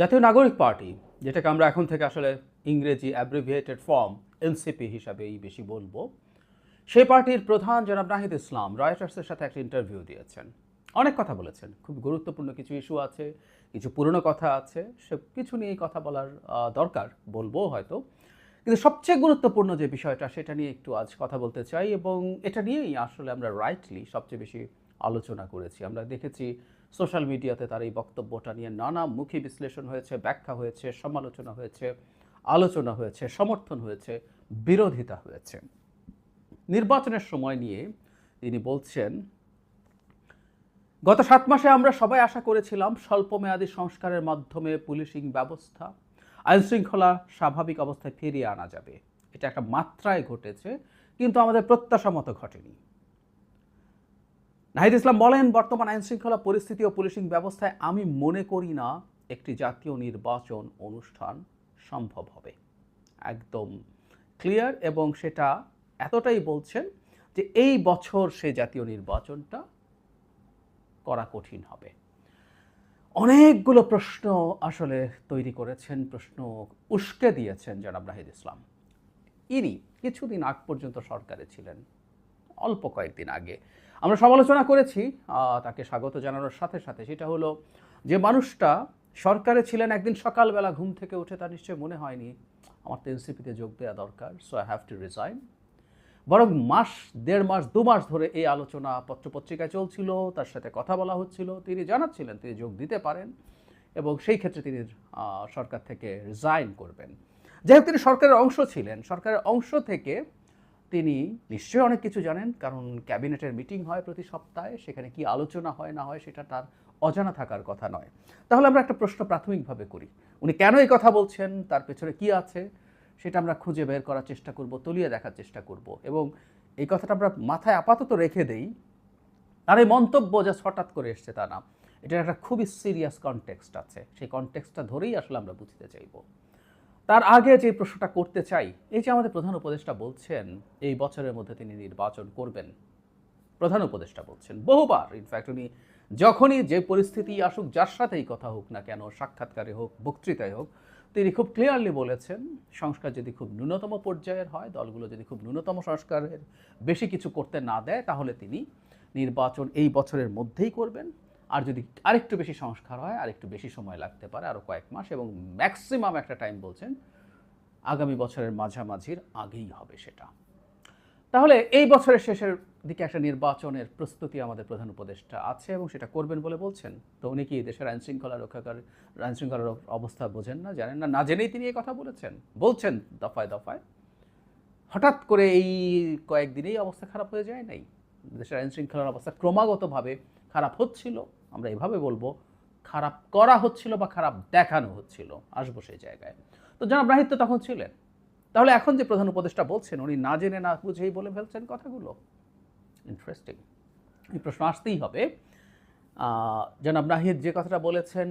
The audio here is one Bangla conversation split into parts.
জাতীয় নাগরিক পার্টি, যেটাকে আমরা এখন থেকে আসলে ইংরেজি অ্যাব্রিভিয়েটেড ফর্ম এনসিপি হিসাবেই বেশি বলব, সেই পার্টির প্রধান জনাব নাহিদ ইসলাম রয়টার্সের সাথে একটা ইন্টারভিউ দিয়েছেন। অনেক কথা বলেছেন। খুব গুরুত্বপূর্ণ কিছু ইস্যু আছে, কিছু পুরনো কথা আছে, সে কিছু নিয়েই কথা বলার দরকার বলব হয়তো। কিন্তু সবচেয়ে গুরুত্বপূর্ণ যে বিষয়টা, সেটা নিয়ে একটু আজ কথা বলতে চাই এবং এটা নিয়েই আসলে আমরা রাইটলি সবচেয়ে বেশি আলোচনা করেছি। আমরা দেখেছি সোশ্যাল মিডিয়াতে তার এই বক্তব্যটা নিয়ে নানা মুখী বিশ্লেষণ হয়েছে, ব্যাখ্যা হয়েছে, সমালোচনা হয়েছে, আলোচনা হয়েছে, সমর্থন হয়েছে, বিরোধিতা হয়েছে। নির্বাচনের সময় নিয়ে তিনি বলছেন, গত সাত মাসে আমরা সবাই আশা করেছিলাম স্বল্পমেয়াদী সংস্কারের মাধ্যমে পুলিশিং ব্যবস্থা আইন শৃঙ্খলা স্বাভাবিক অবস্থায় ফিরিয়ে আনা যাবে। এটা একটা মাত্রায় ঘটেছে, কিন্তু আমাদের প্রত্যাশা মতো ঘটেনি। নাহিদ ইসলাম বলেন, বর্তমান আইন শৃঙ্খলা পরিস্থিতি ও পুলিশিং ব্যবস্থায় আমি মনে করি না একটি জাতীয় নির্বাচন অনুষ্ঠান সম্ভব হবে। একদম ক্লিয়ার এবং সেটা এতটাই বলছেন যে এই বছর সে জাতীয় নির্বাচনটা করা কঠিন হবে। অনেকগুলো প্রশ্ন আসলে তৈরি করেছেন, প্রশ্ন উস্কে দিয়েছেন জনাব নাহিদ ইসলাম। ইনি কিছুদিন আগ পর্যন্ত সরকারে ছিলেন। অল্প কয়েকদিন আগে। আমরা সমালোচনা করেছি তাকে স্বাগত জানানোর সাথে সাথে। সেটা হলো যে মানুষটা সরকারে ছিলেন একদিন সকালবেলা ঘুম থেকে উঠে তার নিশ্চয়ই মনে হয়নি, আমার তো এনসিপিতে যোগ দেওয়া দরকার so I have to resign বরং মাস, দেড় মাস, দু মাস ধরে এই আলোচনা পত্রপত্রিকায় চলছিল, তার সাথে কথা বলা হচ্ছিল, তিনি জানাচ্ছিলেন তিনি যোগ দিতে পারেন এবং সেই ক্ষেত্রে তিনি সরকার থেকে রিজাইন করবেন। যেহেতু তিনি সরকারের অংশ ছিলেন। সরকারের অংশ থেকে তিনি নিশ্চয়ই অনেক কিছু জানেন, কারণ ক্যাবিনেটের মিটিং হয় প্রতি সপ্তাহে, সেখানে কি আলোচনা হয়, না হয় সেটা তার অজানা থাকার কথা নয়। তাহলে আমরা একটা প্রশ্ন প্রাথমিকভাবে করি। উনি কেন এই কথা বলছেন, তার পেছনে কি আছে, সেটা আমরা খুঁজে বের করার চেষ্টা করব, তলিয়ে দেখার চেষ্টা করব। এবং এই কথাটা আমরা মাথায় আপাতত রেখে দেই তার এই মন্তব্য জাস্ট হঠাৎ করে এসছে তা না। এটার একটা খুবই সিরিয়াস কনটেক্সট আছে। সেই কনটেক্সটটা ধরেই আসলে আমরা বুঝতে চাইব। তার আগে যে প্রশ্নটা করতে চাই, এই যে আমাদের প্রধান উপদেষ্টা বলছেন, এই বছরের মধ্যে তিনি নির্বাচন করবেন। প্রধান উপদেষ্টা বলছেন, বহুবার ইনফ্যাক্ট উনি যখনই যে পরিস্থিতি আসুক, যার সাথেই কথা হোক না কেন, সাক্ষাৎকারে হোক, বক্তৃতায় হোক, তিনি খুব ক্লিয়ারলি বলেছেন, সংস্কার যদি খুব ন্যূনতম পর্যায়ের হয়, দলগুলো যদি খুব ন্যূনতম সংস্কারের বেশি কিছু করতে না দেয়, তাহলে তিনি নির্বাচন এই বছরের মধ্যেই করবেন। আর যদি আরেকটু বেশি সংস্কার হয়, আরেকটু বেশি সময় লাগতে পারে আরও কয়েক মাস এবং ম্যাক্সিমাম একটা টাইম বলছেন, আগামী বছরের মাঝামাঝির আগেই হবে সেটা। তাহলে এই বছরের শেষের দিকে একটা নির্বাচনের প্রস্তুতি আমাদের প্রধান উপদেষ্টা আছে এবং সেটা করবেন বলে বলছেন। তো উনি কি দেশের আইন শৃঙ্খলা রক্ষাকার, আইন শৃঙ্খলার অবস্থা বোঝেন না, জানেন না? না জেনেই তিনি এই কথা বলেছেন। বলছেন দফায় দফায়। হঠাৎ করে এই কয়েকদিনেই অবস্থা খারাপ হয়ে যায় নাই। দেশের আইন শৃঙ্খলার অবস্থা ক্রমাগতভাবে খারাপ হচ্ছিল। আমরা এভাবে বলব, খারাপ করা হচ্ছিল বা খারাপ দেখানো হচ্ছিল। আসব সেই জায়গায়। তো জনাব রাহিদ তো তখন ছিলেন। তাহলে এখন যে প্রধান উপদেষ্টা বলছেন, উনি না জেনে না বুঝেই বলে ফেলছেন কথাগুলো। ইন্টারেস্টিং এই প্রশ্ন আসতেই হবে। জনাব নাহিদ যে কথাটা বলেছেন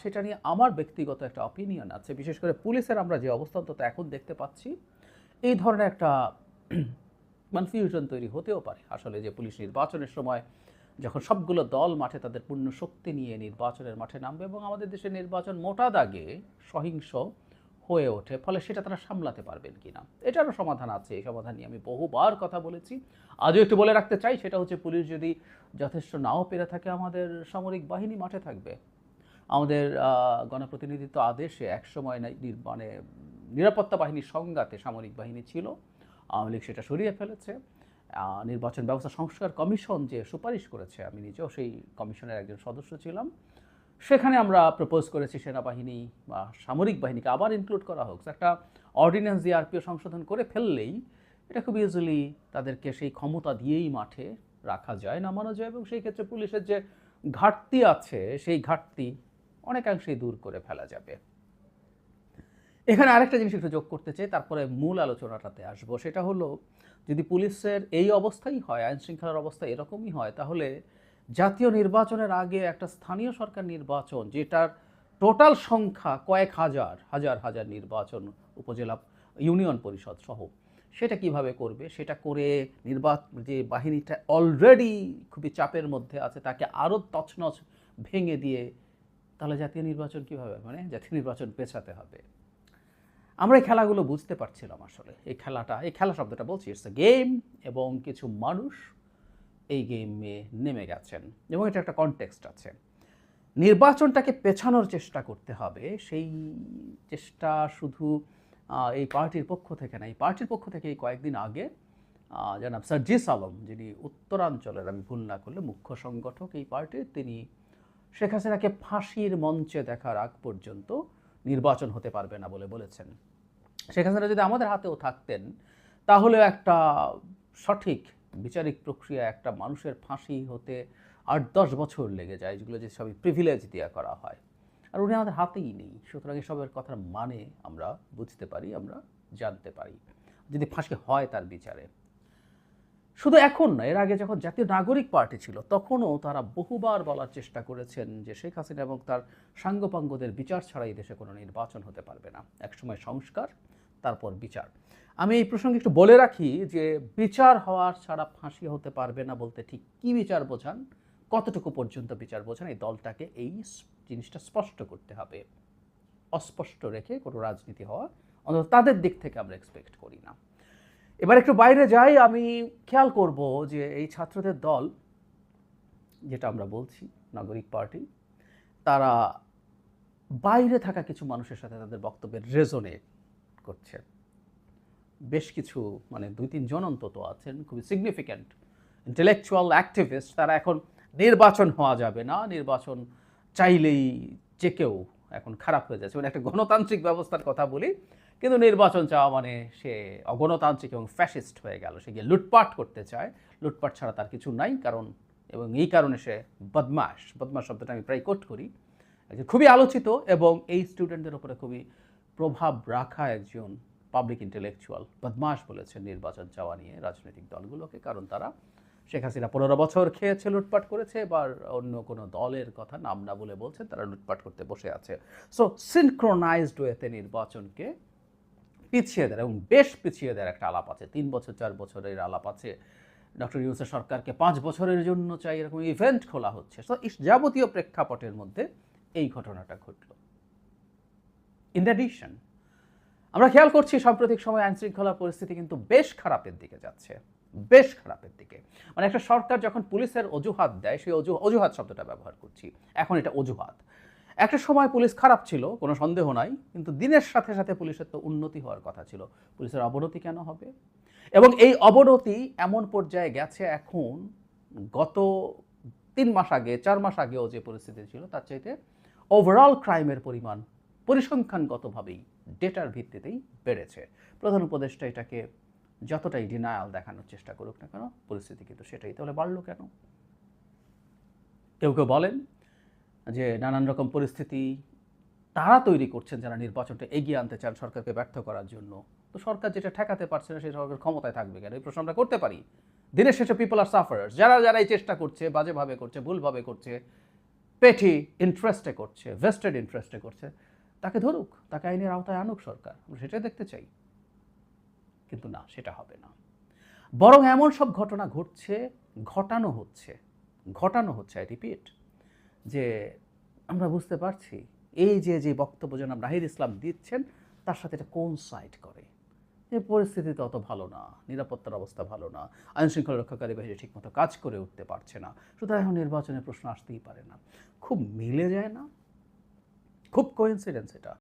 সেটা নিয়ে আমার ব্যক্তিগত একটা অপিনিয়ন আছে। বিশেষ করে পুলিশের আমরা যে অবস্থা অন্তত এখন দেখতে পাচ্ছি। এই ধরনের একটা কনফিউশন তৈরি হতেও পারে। আসলে যে পুলিশ নির্বাচনের সময় যখন সবগুলো দল মাঠে তাদের পূর্ণ শক্তি নিয়ে নির্বাচনের মাঠে নামবে এবং আমাদের দেশের নির্বাচন মোটা দাগে সহিংস হয়ে ওঠে, ফলে সেটা তারা সামলাতে পারবেন কিনা? এটারও সমাধান আছে। এই সমাধান নিয়ে আমি বহুবার কথা বলেছি। আজও একটু বলে রাখতে চাই, সেটা হচ্ছে পুলিশ যদি যথেষ্ট নাও পেরে থাকে, আমাদের সামরিক বাহিনী মাঠে থাকবে। আমাদের গণপ্রতিনিধিত্ব আদেশে একসময় না- মানে নিরাপত্তা বাহিনীর সংজ্ঞাতে সামরিক বাহিনী ছিল। আওয়ামী লীগ সেটা সরিয়ে ফেলেছে। নির্বাচন ব্যবস্থা সংস্কার কমিশন যে সুপারিশ করেছে, আমি নিজেও সেই কমিশনের একজন সদস্য ছিলাম। সেখানে আমরা প্রপোজ করেছি সেনাবাহিনী বা সামরিক বাহিনীকে আবার ইনক্লুড করা হোক। একটা অর্ডিন্যান্স দিয়ে আরপিও সংশোধন করে ফেললেই এটা খুব ইজিলি তাদেরকে সেই ক্ষমতা দিয়েই মাঠে রাখা যায়, নামানো যায় এবং সেই ক্ষেত্রে পুলিশের যে ঘাটতি আছে, সেই ঘাটতি অনেকাংশেই দূর করে ফেলা যাবে। এখানে আরেকটা জিনিস একটু যোগ করতে চাই, তারপরে মূল আলোচনাটাতে আসব। সেটা হলো, যদি পুলিশের এই অবস্থাই হয় আইন শৃঙ্খলার অবস্থা এরকমই হয়, তাহলে জাতীয় নির্বাচনের আগে একটা স্থানীয় সরকার নির্বাচন, যেটার টোটাল সংখ্যা কয়েক হাজার হাজার হাজার নির্বাচন উপজেলা ইউনিয়ন পরিষদ সহ। সেটা কীভাবে করবে? সেটা করে নির্বাচন যে বাহিনীটা অলরেডি খুবই চাপের মধ্যে আছে, তাকে আরও তছনছ ভেঙে দিয়ে, তাহলে জাতীয় নির্বাচন কীভাবে মানে জাতীয় নির্বাচন পেছাতে হবে। আমরা এই খেলাগুলো বুঝতে পারছিলাম আসলে। এই খেলাটা, এই খেলা শব্দটা বলছি ইটস এ গেম এবং কিছু মানুষ এই গেমে নেমে গেছেন এবং এটা একটা কনটেক্সট আছে। নির্বাচনটাকে পেছানোর চেষ্টা করতে হবে, সেই চেষ্টা শুধু এই পার্টির পক্ষ থেকে না, এই পার্টির পক্ষ থেকে এই কয়েকদিন আগে জনাব সার্জিস আলম, যিনি উত্তরাঞ্চলের, আমি ভুল না করলে মুখ্য সংগঠক এই পার্টির, তিনি শেখ হাসিনাকে ফাঁসির মঞ্চে দেখার আগ পর্যন্ত নির্বাচন হতে পারবে না বলে বলেছেন। শেখ হাসিনা যদি আমাদের হাতেও থাকতেন তাহলে একটা সঠিক বিচারিক প্রক্রিয়া, একটা মানুষের ফাঁসি হতে আট দশ বছর লেগে যায়, যেগুলো যে সবই প্রিভিলেজ দেওয়া করা হয়। আর উনি আমাদের হাতেই নেই, সুতরাং এসবের কথার মানে আমরা বুঝতে পারি, আমরা জানতে পারি। যদি ফাঁসি হয় তার বিচারে। শুধু এখন না, এর আগে যখন জাতীয় নাগরিক পার্টি ছিল, তখনও তারা বহুবার বলার চেষ্টা করেছেন যে শেখ হাসিনা এবং তার সাঙ্গপাঙ্গদের বিচার ছাড়াই দেশে কোনো নির্বাচন হতে পারবে না। একসময় সংস্কার, তারপর বিচার। আমি এই প্রসঙ্গে একটু বলে রাখি যে বিচার হওয়ার ছাড়া ফাঁসি হতে পারবে না বলতে ঠিক কী বিচার বোঝান, কতটুকু পর্যন্ত বিচার বোঝান, এই দলটাকে এই জিনিসটা স্পষ্ট করতে হবে। অস্পষ্ট রেখে কোনো রাজনীতি হওয়া অন্তত তাদের দিক থেকে আমরা এক্সপেক্ট করি না। এবার একটু বাইরে যাই, আমি খেয়াল করব যে এই ছাত্রদের দল, যেটা আমরা বলছি, নাগরিক পার্টি, তারা বাইরে থাকা কিছু মানুষের সাথে তাদের বক্তব্যের রেজনে করছে। বেশ কিছু মানে দুই তিনজন অন্তত আছেন, খুবই সিগনিফিক্যান্ট ইন্টেলেকচুয়াল অ্যাক্টিভিস্ট তারা এখন নির্বাচন হওয়া যাবে না, নির্বাচন চাইলেই যে কেউ এখন খারাপ হয়ে যাচ্ছে। মানে একটা গণতান্ত্রিক ব্যবস্থার কথা বলি কিন্তু নির্বাচন চাওয়া মানে সে অগণতান্ত্রিক এবং ফ্যাসিস্ট হয়ে গেল। সে গিয়ে লুটপাট করতে চায়। লুটপাট ছাড়া তার কিছু নাই কারণ, এবং এই কারণে সে বদমাস বদমাস শব্দটা আমি প্রায় কোট করি। একজন খুবই আলোচিত এবং এই স্টুডেন্টদের উপরে খুবই প্রভাব রাখা একজন পাবলিক ইন্টেলেকচুয়াল বদমাস বলেছেন নির্বাচন চাওয়া নিয়ে রাজনৈতিক দলগুলোকে, কারণ তারা শেখ হাসিনা পনেরো বছর খেয়েছে, লুটপাট করেছে এবার অন্য কোনো দলের কথা নাম না বলে বলছেন, তারা লুটপাট করতে বসে আছে। সো সিনক্রোনাইজড ওয়েতে নির্বাচনকে পিছিয়ে দেয় এবং বেশ পিছিয়ে দেওয়ার একটা আলাপ আছে। তিন বছর, চার বছরের আলাপ আছে। ডক্টর ইউসেফ সরকারকে পাঁচ বছরের জন্য চাই এরকম ইভেন্ট খোলা হচ্ছে। সো যাবতীয় প্রেক্ষাপটের মধ্যে এই ঘটনাটা ঘটল। ইন অ্যাডিশন আমরা খেয়াল করছি সাম্প্রতিক সময় আইন শৃঙ্খলা পরিস্থিতি কিন্তু বেশ খারাপের দিকে যাচ্ছে। বেশ খারাপের দিকে। মানে একটা সরকার যখন পুলিশের অজুহাত দেয়, সেই অজু, অজুহাত শব্দটা ব্যবহার করছি। এখন এটা অজুহাত। একটা সময় পুলিশ খারাপ ছিল, কোনো সন্দেহ নাই, কিন্তু দিনের সাথে সাথে পুলিশের তো উন্নতি হওয়ার কথা ছিল। পুলিশের অবনতি কেন হবে? এবং এই অবনতি এমন পর্যায়ে গেছে এখন, গত তিন মাস আগে, চার মাস আগেও যে পরিস্থিতি ছিল, তার চাইতে ওভারঅল ক্রাইমের পরিমাণ পরিসংখ্যানগতভাবেই ডেটার ভিত্তিতেই বেড়েছে। প্রধান উপদেষ্টা এটাকে যতটাই ডিনায়াল দেখানোর চেষ্টা করুক না কেন, পরিস্থিতি কিন্তু সেটাই। তাহলে বাড়লো কেন? কেউ কেউ বলেন যে নানান রকম পরিস্থিতি তারা তৈরি করছেন যারা নির্বাচনটা এগিয়ে আনতে চান সরকারকে ব্যর্থ করার জন্য। তো সরকার যেটা ঠেকাতে পারছে না, সেই সরকার ক্ষমতায় থাকবে কেন? এই প্রশ্ন আমরা করতে পারি। দিনের শেষে পিপল আর সাফারার্স যারা যারা এই চেষ্টা করছে, বাজেভাবে করছে, ভুলভাবে করছে পেটি ইন্টারেস্টে করছে ভেস্টেড ইন্টারেস্টে করছে, তাকে ধরুক, তাকে আইনের আওতায় আনুক সরকার, আমরা সেটাই দেখতে চাই। কিন্তু না, সেটা হবে না। বরং এমন সব ঘটনা ঘটছে, ঘটানো হচ্ছে ঘটানো হচ্ছে আই রিপিট যে আমরা বুঝতে পারছি এই যে যে বক্তব্য জনাব রাহির ইসলাম দিচ্ছেন, তার সাথে এটা কোন সাইড করে? যে পরিস্থিতি তো অত ভালো না, নিরাপত্তার অবস্থা ভালো না, আইনশৃঙ্খলা রক্ষাকারী বাহিনী ঠিকমতো কাজ করে উঠতে পারছে না, সুতরাং এখন নির্বাচনের প্রশ্ন আসতেই পারে না। খুব মিলে যায় না? খুব কোইন্সিডেন্স এটা।